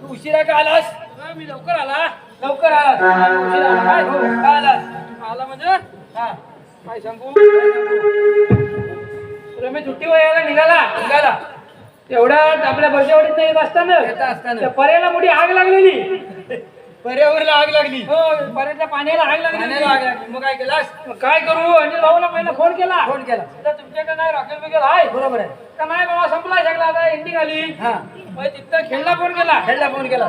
तू उशिरा का आलास? मी लवकर आला. लवकर आलास. हो, आलास? आला म्हणजे? हा. काय सांगू? मी सुट्टी वयाला निघाला. निघाला. तेवढ्यात आपल्या येत असताना. येत असताना. त्या पर्याला मोठी आग लागलेली. पर्यावरला आग लागली. हो पर्याच्या पाण्याला आग लागली. आग लागली. मग काय केलास काय करू? अनिल भाऊला पहिला फोन केला. फोन केला. तुमच्याकडे नाही रॉकेल बिकेल आहे. बरोबर आहे. का नाही बाबा संपला सगळा आता एंडिंग आली मग तिथं खेळला फोन केला. खेळला फोन केला.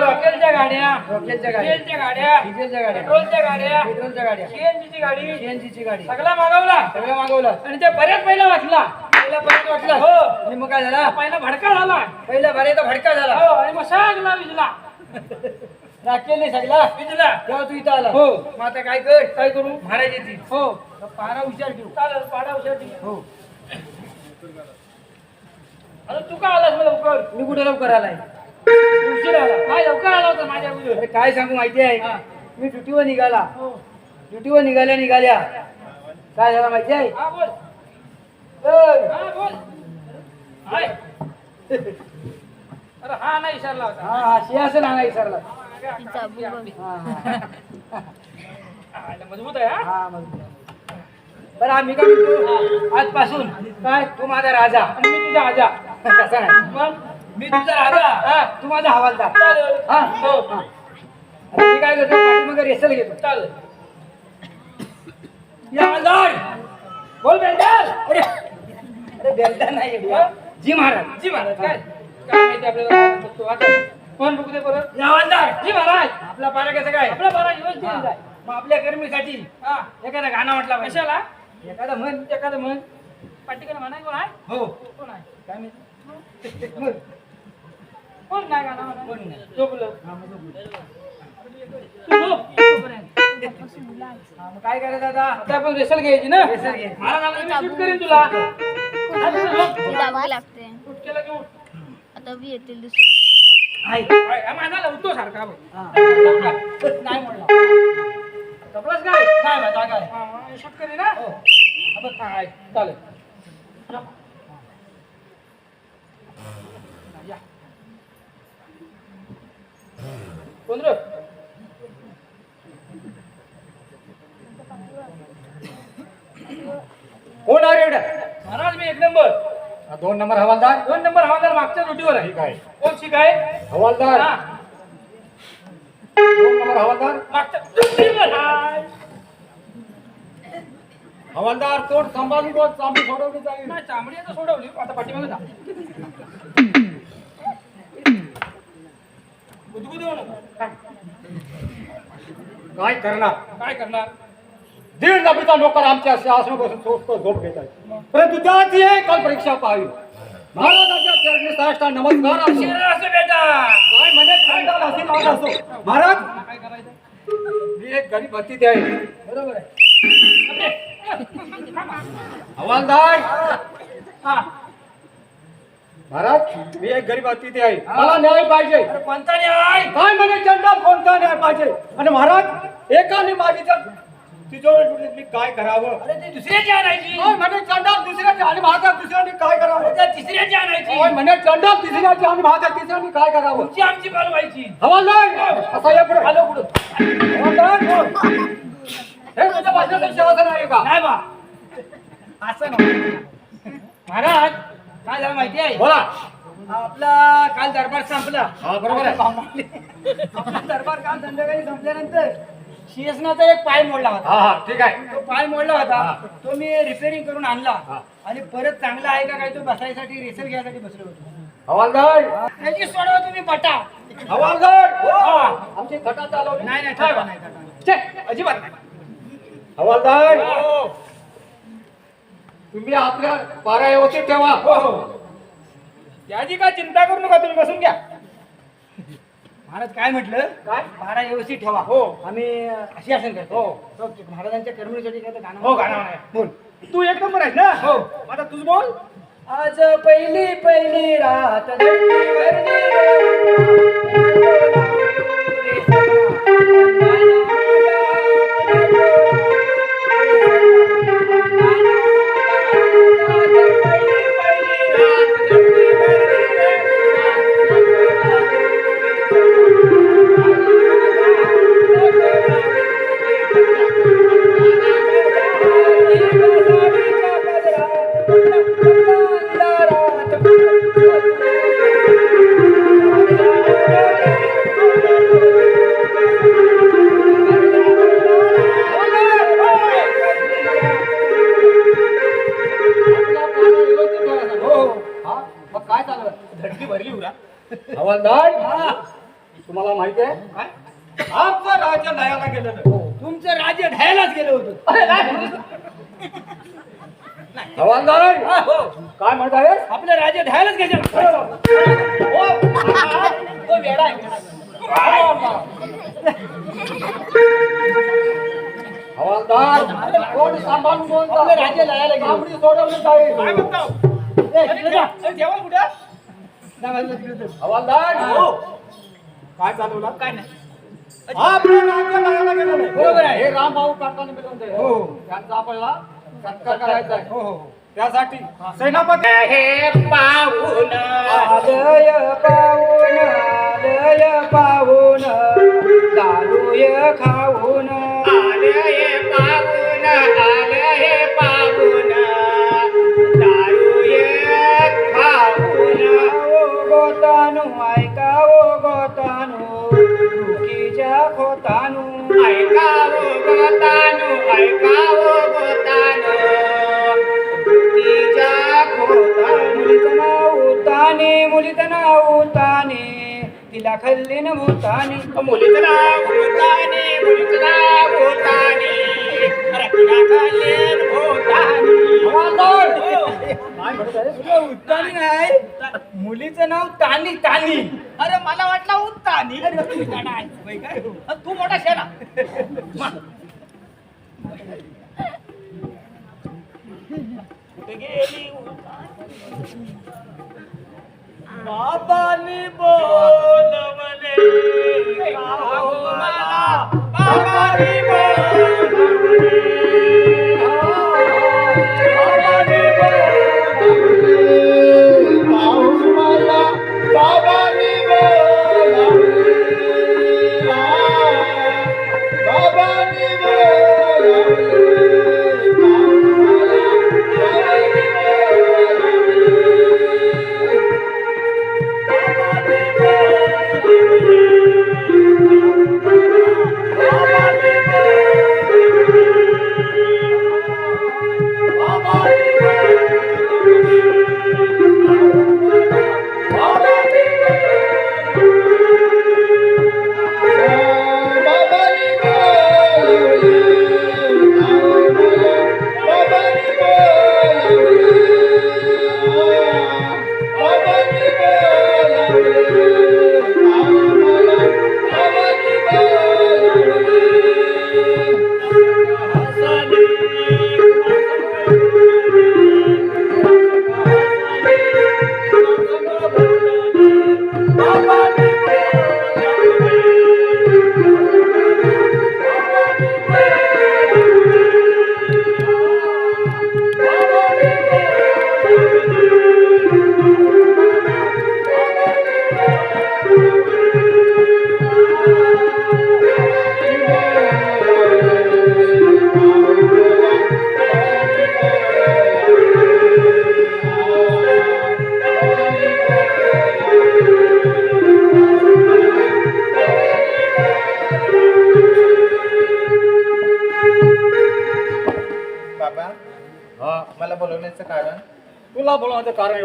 रॉकेलच्या गाड्या रॉकेलच्या गाड्या. डिझेलच्या गाड्या डिझेलच्या गाड्या. पेट्रोलच्या गाड्या पेट्रोलच्या गाड्या. सीएनजीची गाडी. सीएनजीची गाडी. सगळा मागवला. सगळं मागवला. आणि ते बऱ्याच पहिला वाचला. पहिला बऱ्याच वाचला. हो. आणि मग काय झाला? पहिला भडका झाला. पहिला बऱ्याचा भडका झाला. हो आणि मग सगळा विजला राखेलने सगळा. विजला तेव्हा तू इथं आला. हो. मग आता काय कर? काय करू? महाराज येतील हो. पारा हुशार ठेवू चालेल पारा हुशार ठेवू हो. अरे तू का आलास मग लवकर? मी कुठे लवकर आलाय? उशीर आला. काय लवकर आला होता माझ्या अगोदर? अरे काय सांगू माहिती आहे? मी ड्युटीवर निघाला. ड्युटीवर निघाल्या निघाल्या. काय झालं माहिती आहे? अरे हा नाही विसरला होता. हा हा सिंहासन हा नाही विसरला मजबूत आहे हा? मजबूत बरं आम्ही काय म्हणतो? आजपासून काय? तू माझा राजा. आणि मी तुझा राजा. कसा नाही. मग? मी तुझा राजा. हा. तू माझा हवालदार. हा? हो. हा. आता मी काय करतो? पाठीमागे रेसल घेतो. चालेल. या हवालदार बोल बेलदार अरे अरे बेलदार नाही जी महाराज. जी महाराज काय? काय माहिती आपल्याला? आता कोण बघू दे परत या हवालदार जी महाराज. आपला पारा कसं काय? आपला पारा व्यवस्थित आहे मग आपल्या कर्मीसाठी हा. एखादा गाणं म्हटला पाहिजे. कशाला? एखादा म्हण. एखादं म्हण. पाटिकल म्हणा कोण आहे? हो. कोण आहे? काय माहिती म्हण. कोण नाही गाणं म्हणा कोण नाही. झोपलं. हा मग झोपलं. तू झोप. तोपर्यंत. हा, मग काय करायचं आता आता आपण रेसल घ्यायची ना? रेसल घ्यायची. मी करीन तुला. हा, झोप. लागते? शूट केलं की उठ. आता बी येतील दुसरी माझा लावतो सारखा. नाही म्हणला. काय? नाही माझा काय? शूट करी ना? हो. हा, आहे. चालेल. कोण रे? कोण आहे एवढ्या महाराज मी एक नंबर. दोन नंबर हवालदार. दोन नंबर हवालदार मागच्या ड्युटीवर आहे. ठीक आहे. कोण हवालदार. हा, दोन नंबर हवालदार. मागच्या ड्युटीवर आहे. हवालदार तोड सांभाळून बोल चांबी सोडवली जाईल. नाही चांबडी आता सोडवली. आता पाठीमागे जा. गुदगुदी होऊ नको. काय करणार? काय करणार? दीड नबरीचा नोकर आमच्या शासन बसून सोडतो झोप घेत आहे परंतु त्याची एक काल परीक्षा पाहावी महाराजांच्या चरणी साष्टा नमस्कार असो. शिरा असो बेटा. काय म्हणे? खंडाल आशीर्वाद असो. महाराज मी एक गरीब अतिथी आहे. बरोबर आहे. हवालदार. हा. महाराज मी एक गरीब अतिथी आहे. मला न्याय पाहिजे. अरे कोणता न्याय? काय म्हणे? चंडा कोणता न्याय पाहिजे? आणि महाराज एकाने माझी जर तिजोरी मी काय करावं? अरे ती दुसऱ्याची आणायची काय म्हणे चंडा दुसऱ्याची आणि माझा दुसऱ्याने काय करावं? त्या तिसऱ्याची आणायची काय म्हणे चंडा तिसऱ्याची आणि माझा तिसऱ्याने काय करावं? तुमची आमची पालवायची हवालदार! असा या पुढे. आलो पुढं. हवालदार! हे. तुझ्या भाषणाचं शासन आहे का? नाही बा. असं नाही. महाराज काय झालं माहिती आहे? बोला. आपला काल दरबार संपला. हा, बरोबर आहे. आपला दरबार काल संध्याकाळी संपल्यानंतर शेषनाचा एक पाय मोडला होता. हा हा ठीक आहे. तो पाय मोडला होता. हा. तो मी रिपेअरिंग करून आणला. हा. आणि परत चांगला आहे का काय तो बसायसाठी रेसल घ्यायसाठी बसलो होतो. हवालदार! त्याची सोडवा तुम्ही बटा हवालदार! हा. आमची खटा चालवली. नाही नाही ठेवा नाही ठेवा. छे, अजिबात नाही. हवालदार! हो, तुम्ही आपल्या पारा व्यवस्थित ठेवा. हो, हो. याची काय चिंता करू नका तुम्ही बसून घ्या. महाराज काय म्हटलं? काय? बारा व्यवस्थित ठेवा. हो. आम्ही अशी आसन करतो. हो. महाराजांच्या कर्मणीसाठी काय तर गाणं हो गाणं. बोल. तू एक नंबर आहेस ना? हो. आता तुझ बोल. आज पहिली पहिली रात हवालदार हा. काय म्हणत आहे आपलं राज्य ढायलाच गेलं हो, तो वेडा. हवालदार कोण सांभाळून आपलं राज्य न्यायाला गेलं. आपली सोडवली काय जेवण कुठं? हवालदार हो. काय चालवला काय नाही आपलं राज्य गेलेलं आहे. बरोबर आहे. हे रामभाऊ काकाने मिळवून. त्यांचा आपल्याला सत्कार करायचा आहे. हो हो त्यासाठी सेनापती हे पाहून. आलय पाहून आलय पाहून. दारूय खाऊन. आलय पाहून आलय पाहून. तिला खल्लीन भूताने. मुलीचं नाव भूतानी मुलीचं नाव भूतानी. खालील उत्तानी नाही मुलीचं नाव तानी तानी. अरे मला वाटलं उत्तानी? तू मोठा कुठे गेली बाबानी बोलवले. बाबानी बोलवले.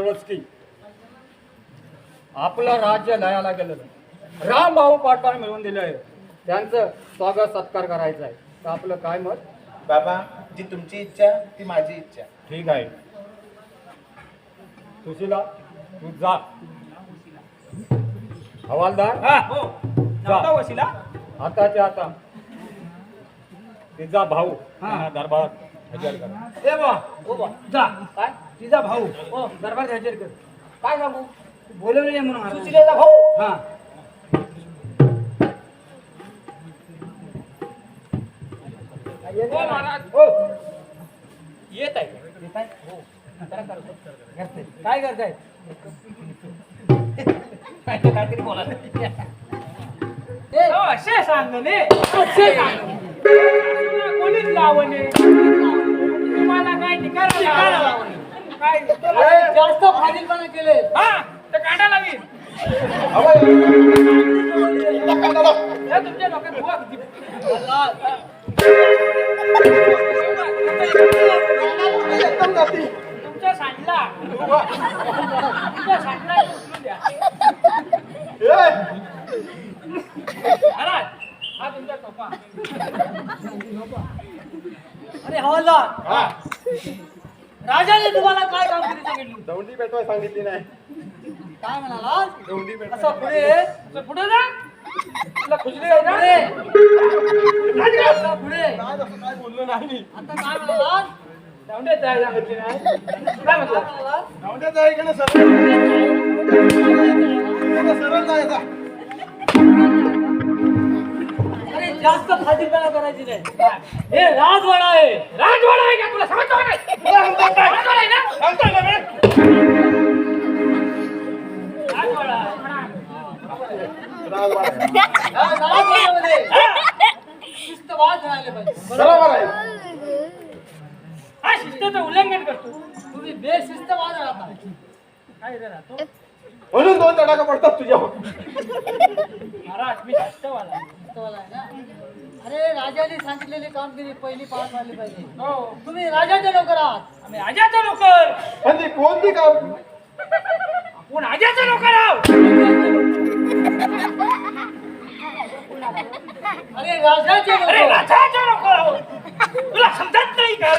एवढंच की। आपलं राज्य लयाला गेलेलं राम भाऊ पाटण मिळवून दिलं आहे. त्यांचं स्वागत सत्कार करायचं आहे. तर आपलं काय मत? बाबा जी तुमची इच्छा ती माझी इच्छा. ठीक आहे. सुशीला तू जा. हवालदार हा हो. नव्हता वशिला? आताच्या आता. तिचा भाऊ हा. त्यांना दरबारात हजर करा ए बा ओ बा. जा. काय? तिचा भाऊ. हो. दरबार हजर कर. काय सांगू? बोलवले म्हणून सुशिलेचा भाऊ? हा. हो महाराज. हो. येत आहे. येत आहे? हो. जरा करतो. करते. काय करताय? काहीतरी बोला. असे सांगले. असे सांगले. कोणीच लावणे तुम्हाला काय लावणे काय जास्त फाजीलपणा केले. हा तर काढा लावी. हे तुमच्या डोक्यात बुवा किती? तुमच्या सांडला. तुमच्या सांडला उचलून द्या महाराज हा तुमचा टोपा हा. राजाने तुम्हाला काय कामगिरी सांगितली? दौंडी पेटवाय सांगितली नाही. काय म्हणाला? दौंडी पेटवाय असं पुढे? पुढे जा. तुला खुजली आहे पुढे. ना असं पुढे काय बोललो नाही आता काय म्हणाला? जाऊंडे जाय सांगितली नाही. काय म्हणाला? दौंड्यात का ना सरळ जायचा. जास्त फाजीलपणा करायची नाही. हे राजवाडा आहे. राजवाडा आहे का? तुला समजतो का नाही? राजवाडा आहे ना? सांगतोय ना राजवाडा. राजवाडा. या राजवाड्यामध्ये शिस्तवाद राहिले पाहिजे. बरोबर? आहे. हा शिस्तीचं उल्लंघन करतो. तुम्ही बेशिस्तवाद राहता. काय रे राहतो म्हणून दोन तडाखा पडतात तुझ्यावर. महाराज मी शिस्तवाला शिस्तवाद आहे. ना? अरे राजाने सांगितलेली कामगिरी पहिली पार पाडली पाहिजे. हो. तुम्ही राजाचे नोकर आहात. आम्ही आजाचा नोकर. पण ती कोणती काम? आपण आजाचा नोकर आहोत. अरे राजाचे अरे नोकर. राजाचा नोकर आहोत. तुला समजत नाही का?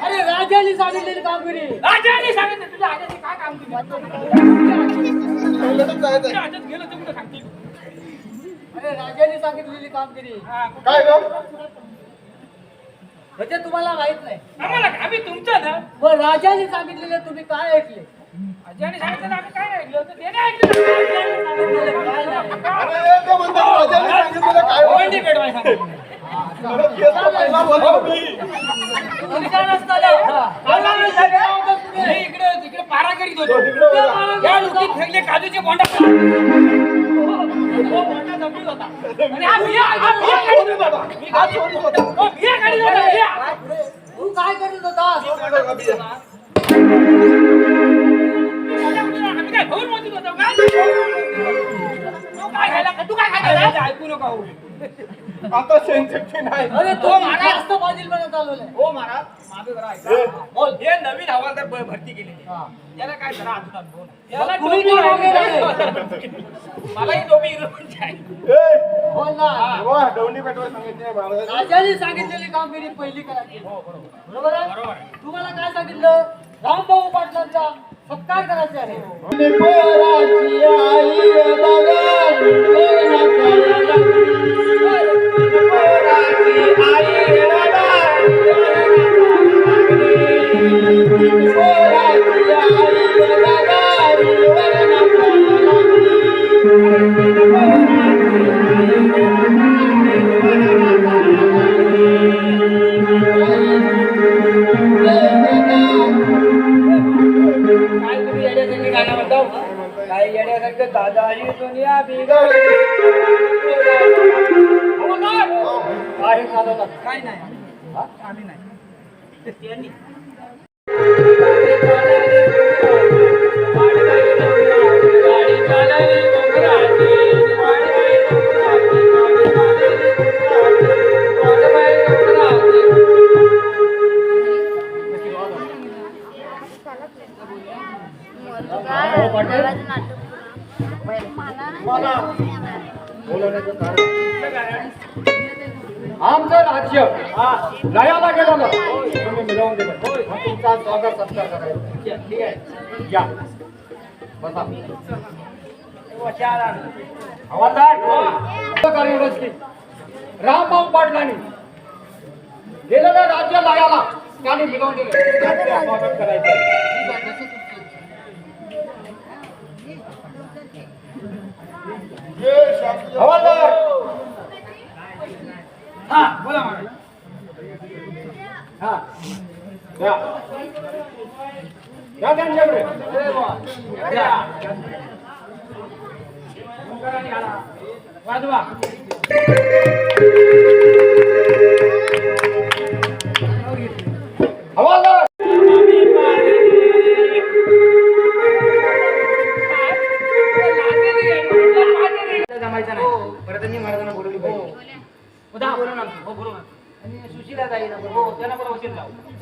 अरे राजाने सांगितलेली कामगिरी. राजाने सांगितलं. तुझ्या आजाची काय काम केली पहिल्यांदाच जायचं तुझ्या आहे. आजात गेलं तर कुठं सांगतील. अरे राजाने सांगितलेली कामगिरी. हा, काय ग? म्हणजे तुम्हाला माहीत नाही. आम्हाला? आम्ही तुमचं ना? मग राजाने सांगितलेले तुम्ही काय ऐकले? आजाने सांगितलं आम्ही काय ऐकलं त्याने ऐकलं. राजाने काय? इकडे तिकडे पारा करीत होतो. या लोकी फेकले काजूचे बोंडा तो हा हा हा काय करत होता तू काय खायला तू काय खायला ऐकू नका हो आता सेन्सिटिव्ह नाही. अरे तो हो, महाराज. जास्त फाजीलपणा चालवलाय हो महाराज माझं जरा ऐका. बोल. हे नवीन हवालदार ब- भरती केलेली आहे. याला काय जरा अजून अनुभव नाही. याला तुम्ही टोपी काय आहे. मलाही टोपी हिरोची आहे ए, बोल ना. वा, दौंडी पेटवाय सांगितली आहे महाराजांनी. राजाने सांगितलेली कामगिरी पहिली करायची. हो बरोबर. बरोबर आहे? आहे. तुम्हाला काय सांगितलं? रामभाऊ पाटलांचा सत्कार करायचा आहे. पोराची आई दादा ही दुनिया बिघड आहे चालवतात काय नाही. हा? आम्ही नाही. त्यांनी आमचं राज्य लयाला गेलं तुम्ही मिळवून दिलं. तुमचा स्वागत सत्कार करायचा ठीक आहे या. बसा. रामभाऊ पाटलांनी गेलेलं राज्य लयाला त्यांनी मिळवून दिलं. स्वागत करायचं. ये, शास्त्री. हवालदार हा बोला महाराज हा या या त्यांच्याकडे या. शंकराने घाला. वाजवा लावायचा हो. नाही परत त्यांनी महाराजांना बोलवली हो. पाहिजे उद्या बोलून आणतो. हो बोलून आणतो. आणि सुशीला ताईला ना हो त्यांना पण वकील लावू बाबा.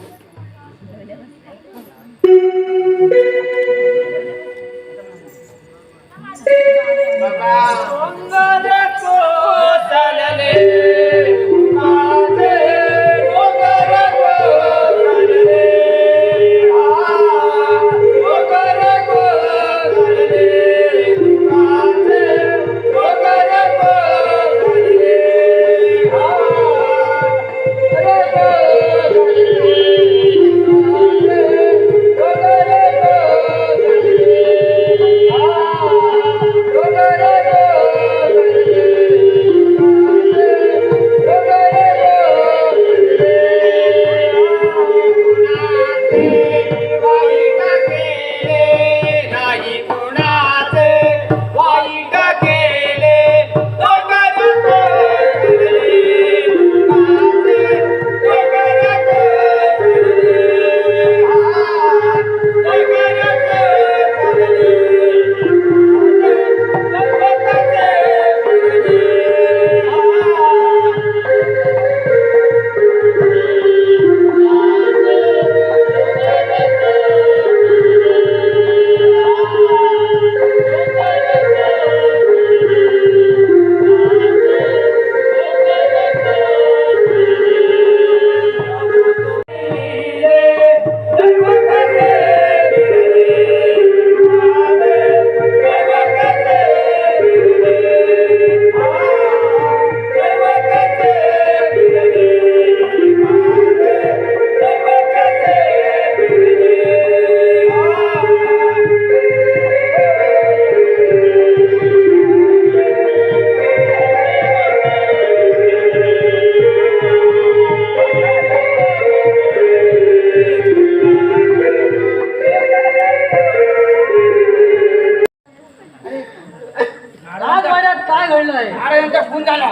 खून झाला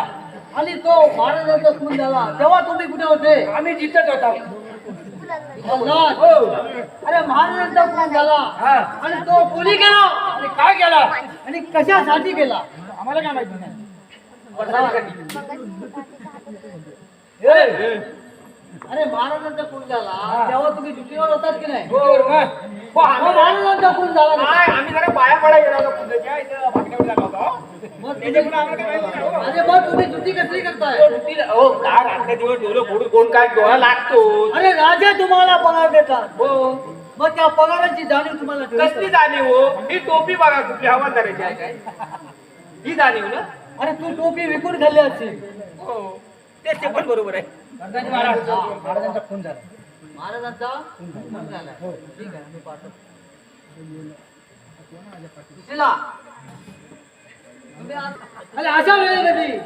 आणि तो महाराजांचा खून झाला तेव्हा तुम्ही कुठे होते? आम्ही जिथंच होता. अंगणात. अरे महाराजांचा खून झाला हा. आणि तो कोणी केला आणि काय केला आणि कशासाठी केला आम्हाला काय माहिती नाही. अरे महाराजांचा खून झाला. तेव्हा तुम्ही ड्युटीवर होतात की नाही. हो, मग आम्ही- महाराजांचा खून झाला नाही. आम्ही जरा पाया पडाय गेलो होतो इथं भागण्यावर झाला होता. मग त्याच्यामुळे आम्हाला काय माहिती नाही, हो. अरे मग तुम्ही ड्युटी कसली करताय? हो काय रात्र दिवस डोलं फोडून कोण काय डोळा लागतो. अरे राजा तुम्हाला पगार देतात. हो. मग त्या पगाराची जाणीव तुम्हाला ठेवायची कसली. जाणीव हो? ही टोपी बघा कुठली हवालदाराची आहे. काय ही जाणीव ना? अरे तू टोपी विकून खाल्ली असतील हो. तेच ते पण बरोबर आहे. महाराजांचा खून झाला. महाराजांचा खून झाला. ठीक आहे मी पाठवतो अशा वेळेमध्ये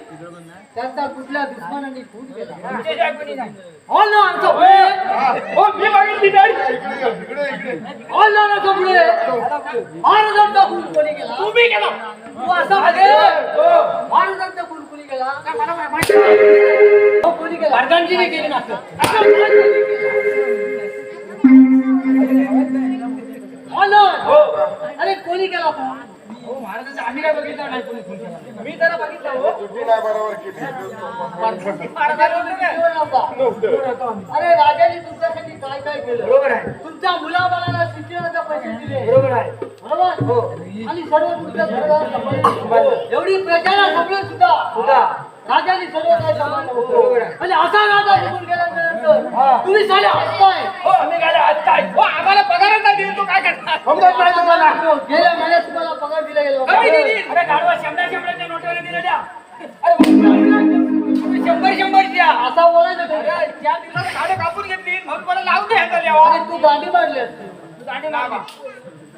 त्यांचा कुठल्या दुश्मनाने खून केला. ऑल ना पुढे. हो. मी बघितली नाही ऑल ना पुढे. महाराजांचा खून कोणी केला? तुम्ही केला. तू असा म्हणे महाराजांचा खून केला हो, कोणी केला अर्धांजीने केली ना अरे कोणी केला हो महाराजांचा आम्ही काय बघितलं नाही कोणी खून केला मी जरा बघितलं हो. नाही बरोबर केली. अरे राजाने तुमच्यासाठी काय काय केलं? बरोबर आहे. तुमच्या मुलाबाळाला शिक्षणाचे पैसे दिले. बरोबर आहे. बरोबर? हो. आणि सर्व तुमच्या. एवढी प्रजाला सांभाळून सुद्धा. सुद्धा. राजाने सर्व बरोबर आहे. आणि असा राजा निघून गेल्यानंतर तुम्ही साले हसताय हो आम्ही काय आता हो आम्हाला पगारच नाही दिली तो काय करणार? समजत नाही तुम्हाला. गेल्या महिन्यात तुम्हाला पगार दिला गेला होता. कमी दिली. अरे गाडवा शंभर शंभरच्या नोटवाला दिल्या द्या. अरे शंभर शंभर द्या. असा बोलायचं. अरे ज्या दिवसाला गाडं कापून घेतली. मग मला लावून द्या ह्याचा तू गाडी मारली असती. तू दांडी मार.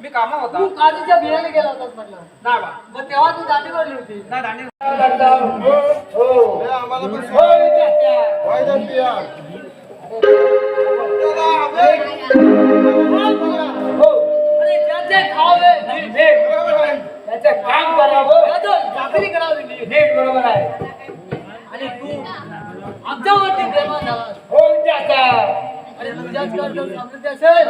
मी कामा होता? तू काजीच्या बियाणे गेला होतास म्हटलं. ना बा. मग तेव्हा तू गाडी मारली होती. ना दांडी हे आम्हाला पण वायदा अरे. बरोबर आहे. त्याचं काम करावं चाकरी करावी नीट. बरोबर आहे. आणि तू आमच्यावरती प्रेमान हो. त्याचा आणि तुझ्याच असेल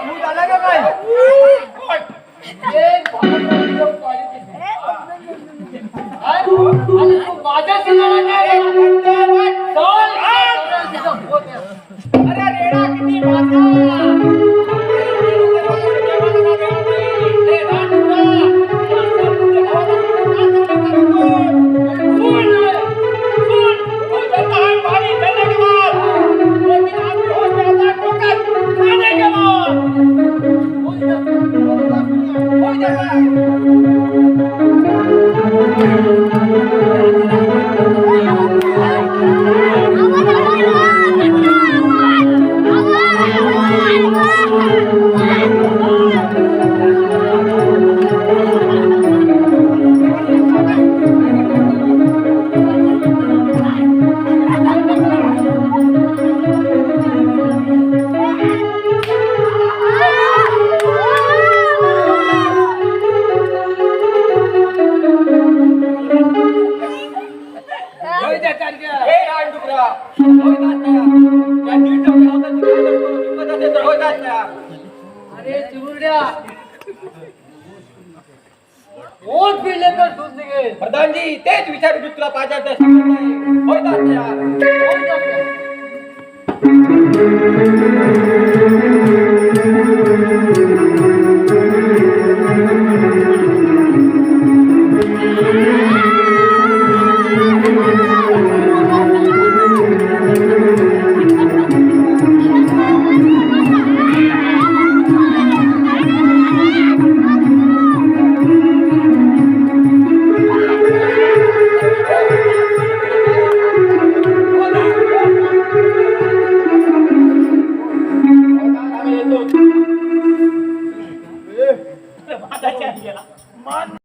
ભૂત આલા કે ભાઈ विलेकर सुजगे प्रधानजी तेच विचार होतो तुला पाच आठ होय